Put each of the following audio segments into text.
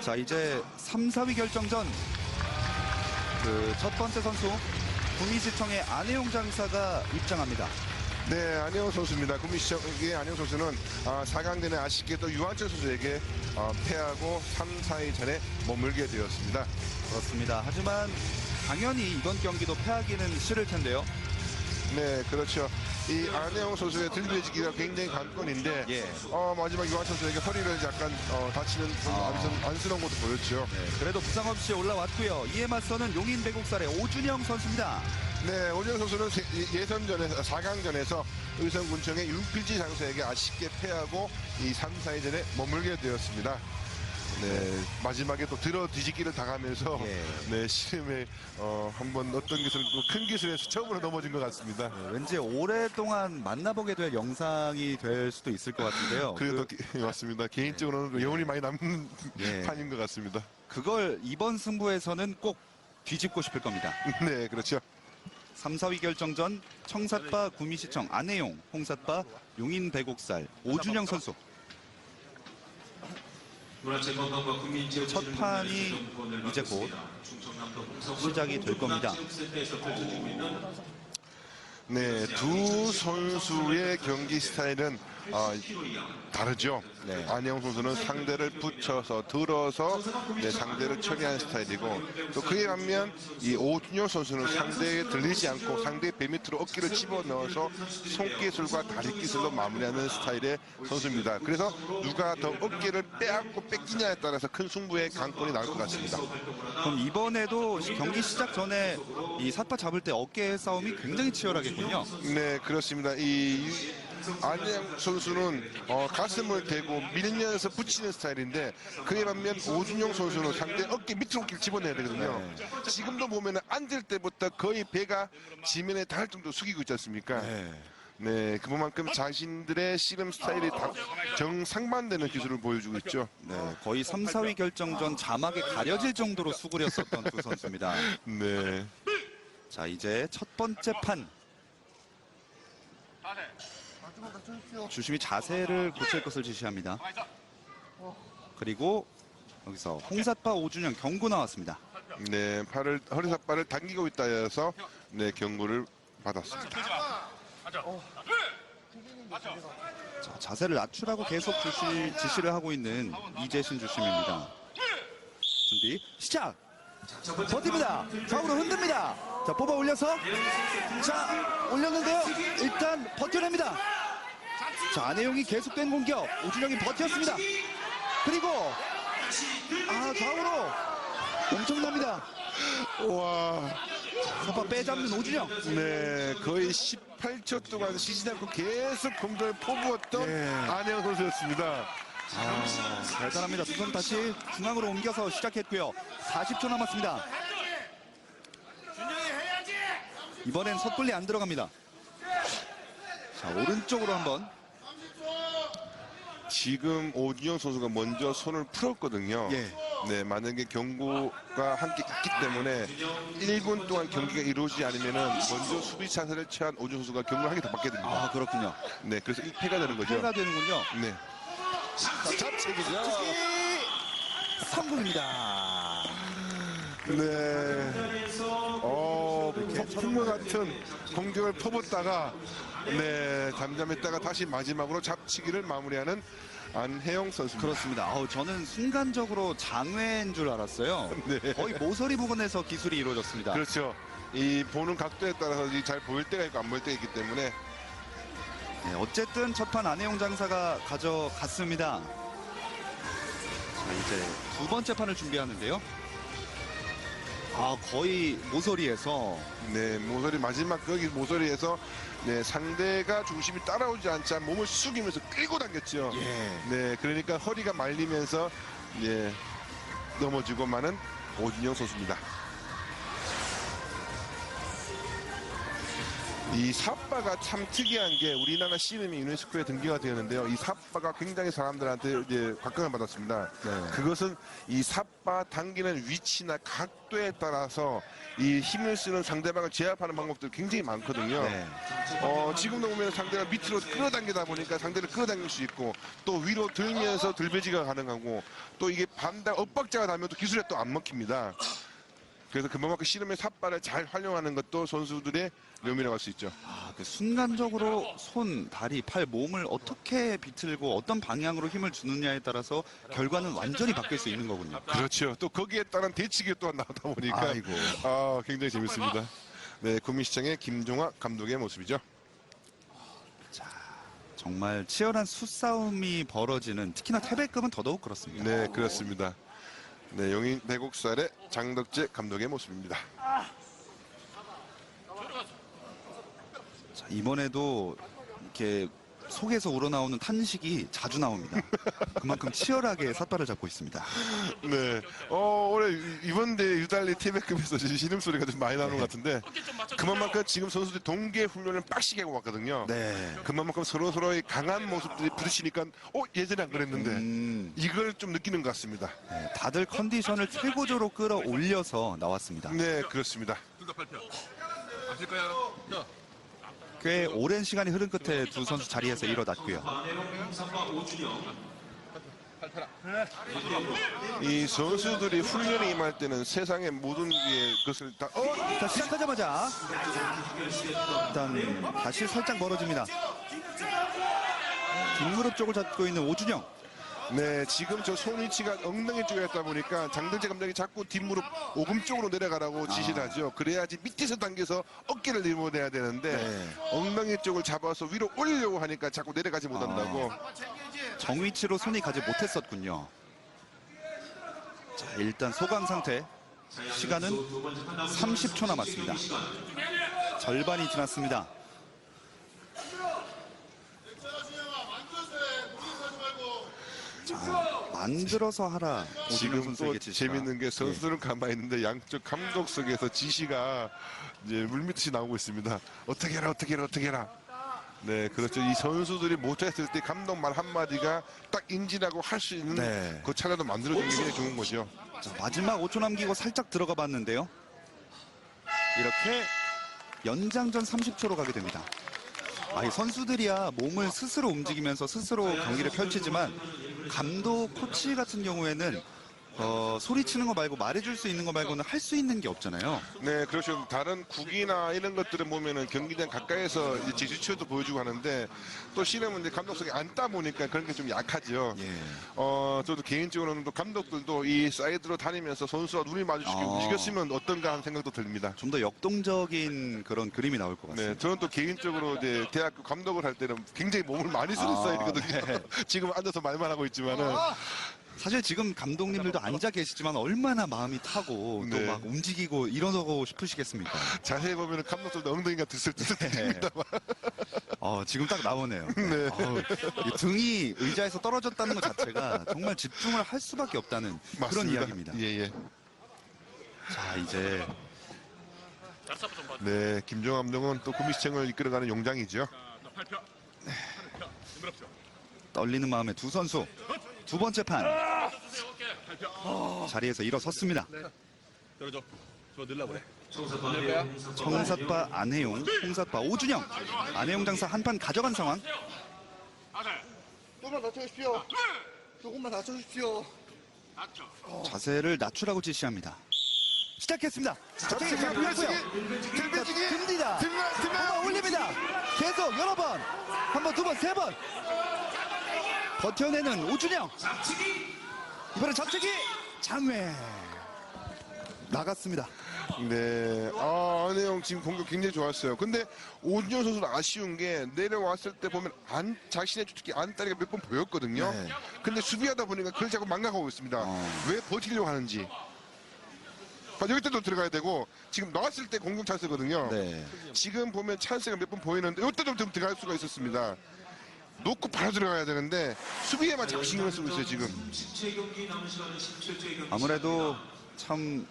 자 이제 3, 4위 결정전 그 첫 번째 선수 구미지청의 안혜용 장사가 입장합니다. 네, 안혜영 선수입니다. 구미시청의 안혜영 선수는 아, 4강전에 아쉽게도 유한철 선수에게 어, 패하고 3, 4위 전에 머물게 되었습니다. 그렇습니다. 하지만 당연히 이번 경기도 패하기는 싫을 텐데요. 네, 그렇죠. 이 안혜영 선수의 들배지기가 굉장히 관건인데 예. 어, 마지막 유한철 선수에게 허리를 약간 어, 다치는 좀 아. 안쓰- 안쓰러운 것도 보였죠. 네, 그래도 부상 없이 올라왔고요. 이에 맞서는 용인 배곡살의 오준영 선수입니다. 네, 오재영 선수는 세- 예- 예선전에서 4강전에서 의성군청의 윤필지 장수에게 아쉽게 패하고 이 3, 4위전에 머물게 되었습니다. 네, 마지막에 또 들어 뒤집기를 당하면서 예. 네, 시름에 어, 한번 어떤 기술, 뭐큰 기술에서 처음으로 넘어진 것 같습니다. 네, 왠지 오랫동안 만나보게 될 영상이 될 수도 있을 것 같은데요. 그래도 그, 기- 맞습니다. 개인적으로는 여운이 많이 남는 예. 판인 것 같습니다. 그걸 이번 승부에서는 꼭 뒤집고 싶을 겁니다. 네, 그렇죠. 3, 4위 결정전 청삿바 구미시청 안혜용, 홍삿바 용인 배곡살 오준영 선수. 첫 판이 이제 곧 시작이 될 겁니다. 네, 두 선수의 경기 스타일은 아, 다르죠. 네. 안혜영 선수는 상대를 붙여서 들어서 네, 상대를 처리하는 스타일이고 또 그에 반면 이 오준열 선수는 상대에 들리지 않고 상대의 배 밑으로 어깨를 집어넣어서 손기술과 다리 기술로 마무리하는 스타일의 선수입니다. 그래서 누가 더 어깨를 빼앗고 뺏기냐에 따라서 큰 승부의 강권이 나올 것 같습니다. 그럼 이번에도 경기 시작 전에 이 삿바 잡을 때 어깨 싸움이 굉장히 치열하겠군요. 네, 그렇습니다. 이 안양 선수는 어, 가슴을 대고 밀면서 붙이는 스타일인데 그에 반면 오준영 선수는 상대 어깨 밑으로 끼를 집어내야 되거든요. 지금도 보면 앉을 때부터 거의 배가 지면에 닿을 정도 숙이고 있지 않습니까? 네, 그만큼 자신들의 씨름 스타일이 다 정상반되는 기술을 보여주고 있죠. 네, 거의 3, 4위 결정 전 자막에 가려질 정도로 수그렸었던 두 선수입니다. 네. 자, 이제 첫 번째 판. 주심이 자세를 고칠 것을 지시합니다. 그리고 여기서 홍삿바 오준영 경고 나왔습니다. 네, 팔을 허리 삿발을 당기고 있다 해서 네, 경고를 받았습니다. 자, 자세를 낮추라고 계속 주시, 지시를 하고 있는 이재신 주심입니다. 준비 시작. 버팁니다. 좌우로 흔듭니다. 자 뽑아 올려서 자 올렸는데요. 일단 버텨냅니다. 자 안혜용이 계속된 공격. 오준영이 버텼습니다. 그리고 아 좌우로 엄청납니다. 와. 사파 빼잡는 오준영. 네, 거의 18초 동안 쉬지 않고 계속 공격을 포부었던 네. 안혜영 선수였습니다. 아, 대단합니다. 두선 다시 중앙으로 옮겨서 시작했고요. 40초 남았습니다. 이번엔 섣불리 안 들어갑니다. 자, 오른쪽으로 한번. 지금 오준영 선수가 먼저 손을 풀었거든요. 예. 네, 만약에 경고가 함께 있기 때문에 1분 동안 경기가 이루어지지 않으면은 먼저 수비 차세를 취한 오준영 선수가 경고를 하게 더 받게 됩니다. 아, 그렇군요. 네, 그래서 1패가 되는 거죠. 패가 되는군요. 네. 자, 잡채기죠. 성공입니다. 네. 어, 폭풍과 같은 공격을 퍼붓다가 네, 잠잠했다가 다시 마지막으로 잡치기를 마무리하는 안혜영 선수입니다. 그렇습니다. 아우, 저는 순간적으로 장외인 줄 알았어요. 네. 거의 모서리 부근에서 기술이 이루어졌습니다. 그렇죠. 이 보는 각도에 따라서 이 잘 보일 때가 있고 안 보일 때가 있기 때문에 네, 어쨌든 첫판 안혜용 장사가 가져갔습니다. 자, 이제 두 번째 판을 준비하는데요. 아, 거의 모서리에서 네, 모서리 마지막 거기 모서리에서 네, 상대가 중심이 따라오지 않자 몸을 숙이면서 끌고 당겼죠. 예. 네, 그러니까 허리가 말리면서 예, 넘어지고 마는 오진영 선수입니다. 이 삿바가 참 특이한 게 우리나라 씨름이 유네스코에 등기가 되었는데요. 이 삿바가 굉장히 사람들한테 이제 각광을 받았습니다. 네. 그것은 이 삿바 당기는 위치나 각도에 따라서 이 힘을 쓰는 상대방을 제압하는 방법들이 굉장히 많거든요. 네. 어, 지금도 보면 상대가 밑으로 끌어당기다 보니까 상대를 끌어당길 수 있고 또 위로 들면서 들배지가 가능하고 또 이게 반대 엇박자가 나면 또 기술에 또 안 먹힙니다. 그래서 그만큼 씨름의 삿발을 잘 활용하는 것도 선수들의 묘미라고 할 수 있죠. 아, 그 순간적으로 손, 다리, 팔, 몸을 어떻게 비틀고 어떤 방향으로 힘을 주느냐에 따라서 결과는 완전히 바뀔 수 있는 거군요. 그렇죠. 또 거기에 따른 대치기 또한 나오다 보니까 아이고. 아, 굉장히 재밌습니다. 네, 구민시청의 김종화 감독의 모습이죠. 정말 치열한 수싸움이 벌어지는 특히나 태백급은 더더욱 그렇습니다. 네, 그렇습니다. 네, 용인 배곡살의 장덕재 감독의 모습입니다. 자, 이번에도 이렇게 속에서 우러나오는 탄식이 자주 나옵니다. 그만큼 치열하게 삿발을 잡고 있습니다. 네, 어, 올해 이번 대회 유달리 티백급에서 신음 소리가 좀 많이 나는 것 같은데 그만큼 지금 선수들이 동계 훈련을 빡시게 하고 왔거든요. 네. 그만큼 서로 서로의 강한 모습들이 부딪히니까 어 예전에 안 그랬는데 음, 이걸 좀 느끼는 것 같습니다. 네, 다들 컨디션을 최고조로 끌어올려서 나왔습니다. 네, 그렇습니다. 둘다 발표. 아실 거야. 자, 꽤 오랜 시간이 흐른 끝에 두 선수 자리에서 일어났고요. 이 선수들이 훈련에 임할 때는 세상의 모든 게 것을 다 어? 자, 시작하자마자 일단 다시 살짝 멀어집니다. 뒷무릎 쪽을 잡고 있는 오준영. 네, 지금 저 손 위치가 엉덩이 쪽에 있다 보니까 장덕재 감독이 자꾸 뒷무릎 오금 쪽으로 내려가라고 지시를 하죠. 그래야지 밑에서 당겨서 어깨를 내려내야 되는데 네. 엉덩이 쪽을 잡아서 위로 올리려고 하니까 자꾸 내려가지 못한다고. 정위치로 손이 가지 못했었군요. 자, 일단 소강 상태. 시간은 30초 남았습니다. 절반이 지났습니다. 자, 만들어서 하라. 지금 또. 재밌는 게 선수들은 가만히 있는데 양쪽 감독석에서 지시가 이제 물밑이 나오고 있습니다. 어떻게 해라, 어떻게 해라, 어떻게 해라. 네, 그렇죠. 이 선수들이 못했을 때 감독 말 한마디가 딱 인지하고 할 수 있는 네. 그 차례도 만들어주는 게 좋은 거죠. 자, 마지막 5초 남기고 살짝 들어가 봤는데요. 이렇게 연장전 30초로 가게 됩니다. 아, 이 선수들이야 몸을 스스로 움직이면서 스스로 경기를 펼치지만 감독, 코치 같은 경우에는 어, 소리치는 거 말고 말해줄 수 있는 거 말고는 할 수 있는 게 없잖아요. 네, 그렇죠. 다른 국이나 이런 것들을 보면은 경기장 가까이서 이제 제스처도 보여주고 하는데 또 씨름은 이제 감독석에 앉다 보니까 그런 게 좀 약하죠. 예. 어, 저도 개인적으로는 또 감독들도 이 사이드로 다니면서 선수와 눈이 마주치게 아. 움직였으면 어떤가 하는 생각도 듭니다. 좀 더 역동적인 그런 그림이 나올 것 같습니다. 네, 저는 또 개인적으로 이제 대학교 감독을 할 때는 굉장히 몸을 많이 쓰는 아, 스타일이거든요. 네. 지금 앉아서 말만 하고 있지만은 사실 지금 감독님들도 앉아 계시지만 얼마나 마음이 타고 네. 또 막 움직이고 일어서고 싶으시겠습니까? 자세히 보면은 감독들도 엉덩이가 들썩들썩합니다. 어, 지금 딱 나오네요. 네. 어우, 이 등이 의자에서 떨어졌다는 것 자체가 정말 집중을 할 수밖에 없다는 그런 이야기입니다. 예, 예. 자, 이제 네, 김종 감독은 또 구미시청을 이끌어가는 용장이죠. 떨리는 마음의 두 선수 두 번째 판. 발표. 자리에서 일어섰습니다. 열어줘. 저 늘라보래. 늘 거야? 청삿바 안혜용, 홍삿바 오준영, 안혜용 장사 한 판 가져간 상황. 조금만 낮춰주십시오. 조금만 낮춰주십시오. 낮춰. 자세를 낮추라고 지시합니다. 시작했습니다. 잡고요. 들배지기, 듭니다. 뽑아 올립니다. 계속 여러 번. 한 번, 두 번, 세 번. 버텨내는 오준영. 이번엔 잡치기 장외. 나갔습니다. 네, 아, 안혜영 지금 공격 굉장히 좋았어요. 근데 오준영 선수는 아쉬운 게 내려왔을 때 보면 안, 자신의 특히 안다리가 몇 번 보였거든요. 네. 근데 수비하다 보니까 그걸 자꾸 망각하고 있습니다. 어. 왜 버티려고 하는지. 아, 여기 때도 들어가야 되고 지금 나왔을 때 공격 찬스거든요. 네. 지금 보면 찬스가 몇 번 보이는데 이때도 좀 들어갈 수가 있었습니다. 놓고 바로 들어가야 되는데 수비에만 자꾸 신경을 쓰고 있어요 지금. 아무래도 참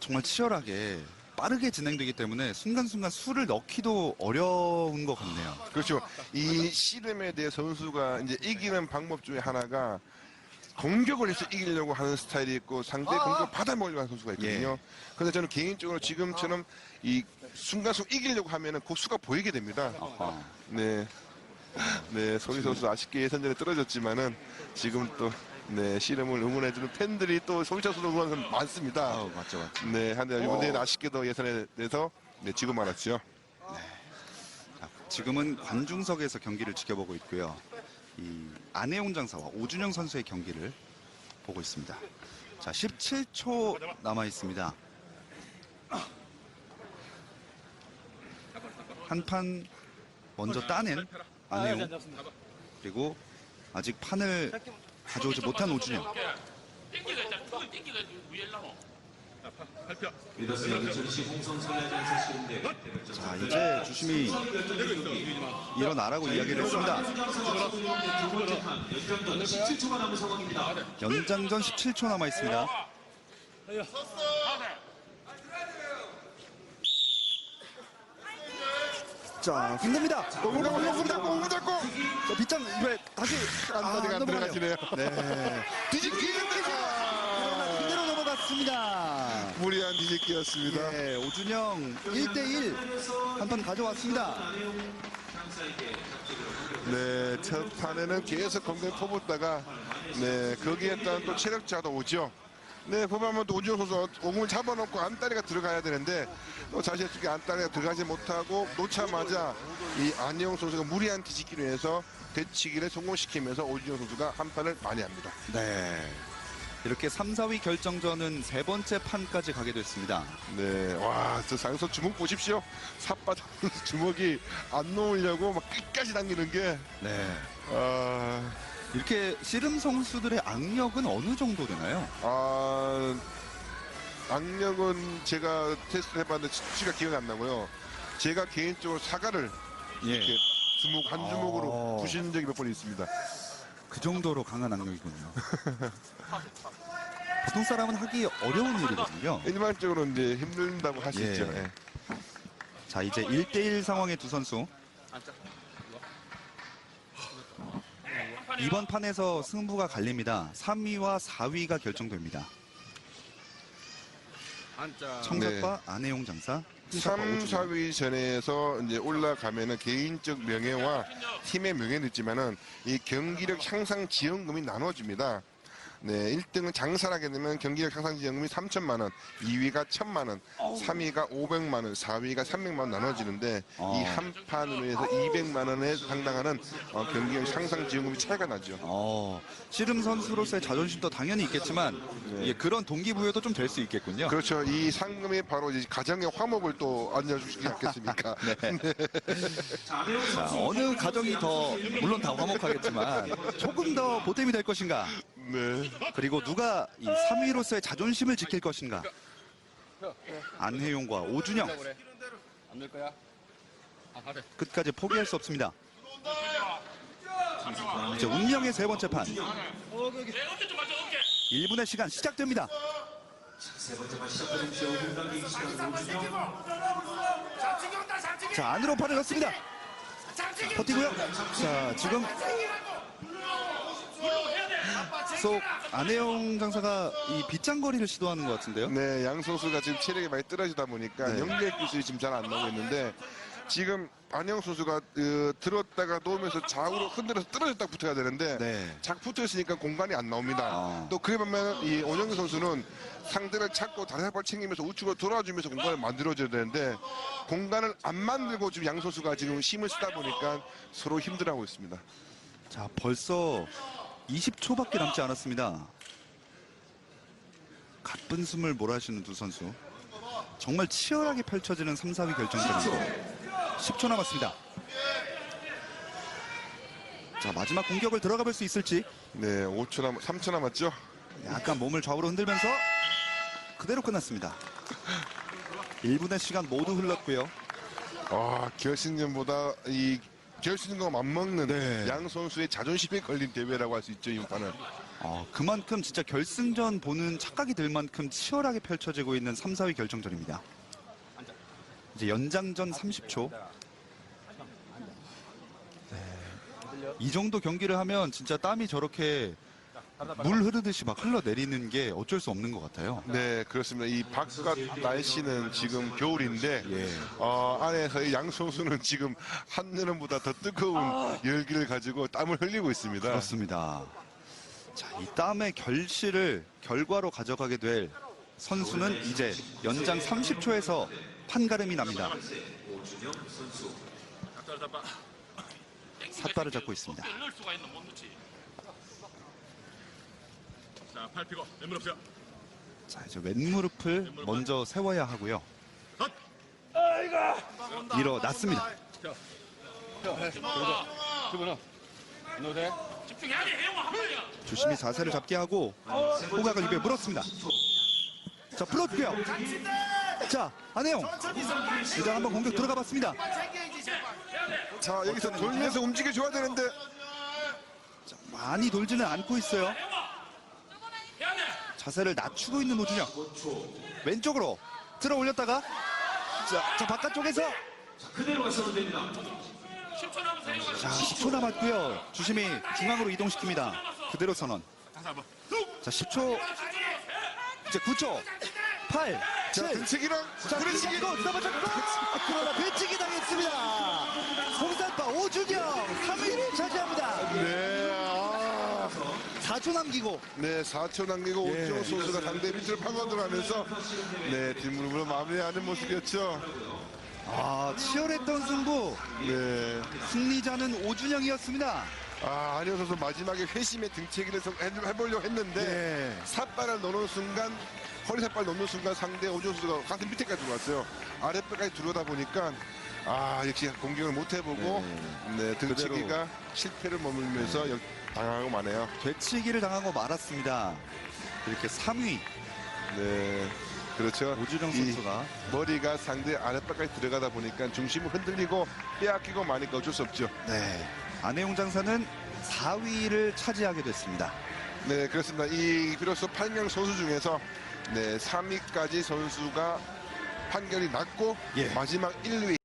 정말 치열하게 빠르게 진행되기 때문에 순간순간 수를 넣기도 어려운 것 같네요. 그렇죠. 이 씨름에 대해 선수가 이제 이기는 방법 중에 하나가 공격을 해서 이기려고 하는 스타일이 있고 상대 공격을 받아 먹으려고 하는 선수가 있거든요. 그런데 저는 개인적으로 지금처럼 이 순간순간 이기려고 하면은 그 수가 보이게 됩니다. 아하. 네. 네, 소리 선수 아쉽게 예선전에 떨어졌지만은 지금 또 네, 씨름을 응원해주는 팬들이 또 소비자 선수 응원하는 많습니다. 아우, 맞죠, 맞죠. 네, 한데 이번에는 아쉽게도 예선에 대해서 네, 지고 말았죠. 자, 지금은 관중석에서 경기를 지켜보고 있고요. 이 안혜용 장사와 오준영 선수의 경기를 보고 있습니다. 자, 17초 남아 있습니다. 한 판 먼저 따낸 안혜용 그리고 아직 판을 가져오지 못한 오준영. 자, 이제 주심이 일어나라고 이야기를 했습니다. 연장전 17초 남아 있습니다. 자, 흔듭니다. 공부 잡고, 공부 잡고, 공부 잡고! 자, 빗장 왜 다시 안, 아직 안 넘어가네요. 들어가시네요. 네. 뒤집기! 그러나 그대로 넘어갔습니다. 무리한 뒤집기였습니다. 네, 오준영 1대1 한 판 가져왔습니다. 네, 첫 판에는 계속 공격을 퍼붓다가, 네, 거기에 따른 또 체력차도 오죠. 네, 보면 또 오준호 선수 오금을 잡아놓고 안다리가 들어가야 되는데, 또 자신의 쪽에 안다리가 들어가지 못하고 놓자마자 이 안혜영 선수가 무리한 뒤집기로 해서 되치기를 성공시키면서 오준호 선수가 한 판을 많이 합니다. 네. 이렇게 3, 4위 결정전은 세 번째 판까지 가게 됐습니다. 네, 와, 저 상서 주먹 보십시오. 삿바닥 주먹이 안 놓으려고 막 끝까지 당기는 게, 네. 아, 이렇게 씨름 선수들의 악력은 어느 정도 되나요? 아, 악력은 제가 테스트 해봤는데 수치가 기억이 안 나고요. 제가 개인적으로 사과를 이렇게 주먹 한 주먹으로 어. 부신 적이 몇 번 있습니다. 그 정도로 강한 악력이군요. 보통 사람은 하기 어려운 일이거든요. 일반적으로 이제 할수 예. 예. 자, 이제 1대1 상황의 두 선수. 이번 판에서 승부가 갈립니다. 3위와 4위가 결정됩니다. 청사과 안혜용 장사. 3, 오준영. 4위 전에서 이제 올라가면은 개인적 명예와 팀의 명예는 있지만은 이 경기력 향상 지원금이 나눠집니다. 네, 1등은 장사를 하게 되면 경기력 향상 지원금이 3천만 원, 2위가 1천만 원, 3위가 500만 원, 4위가 300만 원 나눠지는데 어. 이한 판으로 해서 200만 원에 상당하는 어, 경기력 향상 지원금이 차이가 나죠. 어, 씨름 선수로서의 자존심도 당연히 있겠지만 예, 그런 동기부여도 좀 될 수 있겠군요. 그렇죠. 이 상금이 바로 이제 가정의 화목을 또 안겨주시지 않겠습니까? 자, 어느 가정이 더 물론 다 화목하겠지만 조금 더 보탬이 될 것인가? 네. 그리고 누가 이 3위로서의 자존심을 지킬 것인가? 안혜용과 오준영 안될 거야? 끝까지 포기할 수 없습니다. 이제 운명의 세 번째 판. 1분의 시간 시작됩니다. 자, 안으로 팔을 넣습니다. 버티고요. 자, 지금 속 안혜영 장사가 이 빗장거리를 시도하는 것 같은데요. 네, 양 선수가 지금 체력이 많이 떨어지다 보니까 네. 연결 기술이 지금 잘 안 나오고 있는데 지금 안영 선수가 어, 들었다가 놓으면서 좌우로 흔들어서 떨어졌다 붙어야 되는데 네. 작 붙어 있으니까 공간이 안 나옵니다. 아. 또 그래 보면 이 오영규 선수는 상대를 찾고 다리 한발 챙기면서 우측으로 돌아주면서 공간을 만들어줘야 되는데 공간을 안 만들고 지금 양 선수가 지금 힘을 쓰다 보니까 서로 힘들어하고 있습니다. 자, 벌써 20초밖에 남지 않았습니다. 가쁜 숨을 몰아쉬는 두 선수. 정말 치열하게 펼쳐지는 3, 4위 결정전이고 10초 남았습니다. 자, 마지막 공격을 들어가 볼 수 있을지 네, 5초 남, 3초 남았죠? 약간 몸을 좌우로 흔들면서 그대로 끝났습니다. 1분의 시간 모두 흘렀고요. 아, 결승전보다 이 결승전과 맞먹는 네. 양 선수의 자존심이 걸린 대회라고 할 수 있죠, 이 판은. 어, 그만큼 진짜 결승전 보는 착각이 들 만큼 치열하게 펼쳐지고 있는 3, 4위 결정전입니다. 이제 연장전 30초. 네. 이 정도 경기를 하면 진짜 땀이 저렇게 물 흐르듯이 막 흘러내리는 게 어쩔 수 없는 것 같아요. 네, 그렇습니다. 이 바깥 날씨는 지금 겨울인데 예. 어, 안에서 양 선수는 지금 한여름보다 더 뜨거운 열기를 가지고 땀을 흘리고 있습니다. 그렇습니다. 자, 이 땀의 결실을 결과로 가져가게 될 선수는 이제 연장 30초에서 판가름이 납니다. 삿발을 잡고 있습니다. 넣을 수가 있는 못 넣지. 자, 팔 펴고 왼무릎 펴. 자, 이제 왼무릎을 먼저 세워야 하고요. 일어났습니다. 집어넣어. 넣어도 돼? 집중해야 돼. 해영아 한 번이야. 조심히 자세를 잡게 하고 호각을 입에 물었습니다. 자, 풀었고요. 자, 안혜영. 일단 한번 공격 들어가 봤습니다. 자, 여기서 돌면서 움직여줘야 되는데 많이 돌지는 않고 있어요. 자세를 낮추고 있는 오준혁. 왼쪽으로 들어 올렸다가 자, 자 바깥쪽에서 10초 남았어. 자 10초 남았고요. 주심이 중앙으로 이동시킵니다. 그대로 선언. 자 10초 이제 9초 8 자, 7 등치기랑 잡고 잡아잡고 그러나 배치기 당했습니다. 홍산파 오준영 3위를 차지합니다. 네, 아, 4초 남기고 네, 4초 남기고 예. 오준호 선수가 상대 밑을 파고들어가면서 네, 뒷무릎으로 마무리하는 모습이었죠. 아 치열했던 승부 네. 승리자는 오준영이었습니다. 아, 안효 선수 마지막에 회심의 등치기를 해- 해보려고 했는데 네. 삿발을 넣는 순간 허리 삿발 넣는 순간 상대 오준호 선수가 가슴 밑에까지 들어왔어요. 아랫배까지 들어오다 보니까 아 역시 공격을 못 해보고 네, 등치기가 실패를 머물면서 역- 당하고 마네요. 되치기를 당하고 말았습니다. 이렇게 3위 네, 그렇죠. 오준영 이 선수가 머리가 상대 아랫배까지 들어가다 보니까 중심을 흔들리고 빼앗기고 마니까 어쩔 수 없죠. 네. 안혜용 장사는 4위를 차지하게 됐습니다. 네, 그렇습니다. 이 비로소 8명 선수 중에서 네, 3위까지 선수가 판결이 났고 예. 마지막 1위